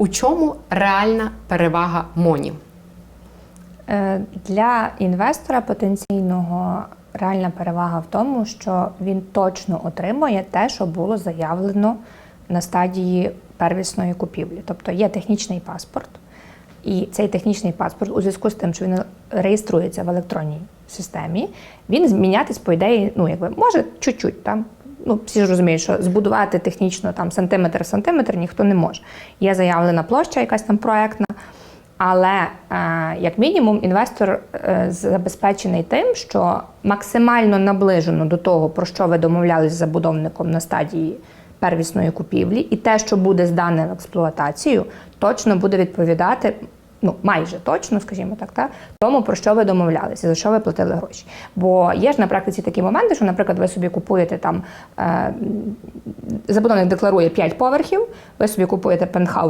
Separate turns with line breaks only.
У чому реальна перевага МОНів?
Е, Для інвестора потенційного реальна перевага в тому, що він точно отримує те, що було заявлено на стадії первісної купівлі. Тобто є технічний паспорт, і цей технічний паспорт, у зв'язку з тим, що він реєструється в електронній системі, він змінятись, по ідеї, ну якби може чуть-чуть там. Ну, всі ж розуміють, що збудувати технічно там сантиметр в сантиметр ніхто не може. Є заявлена площа, якась там проектна, але е, як мінімум інвестор е, забезпечений тим, що максимально наближено до того, про що ви домовлялись з забудовником на стадії первісної купівлі, і те, що буде здане в експлуатацію, точно буде відповідати. Ну, майже точно, скажімо так, та, тому, про що ви домовлялися, за що ви платили гроші. Бо є ж на практиці такі моменти, що, наприклад, ви собі купуєте там, е, забудовник декларує 5 поверхів, ви собі купуєте пентхаус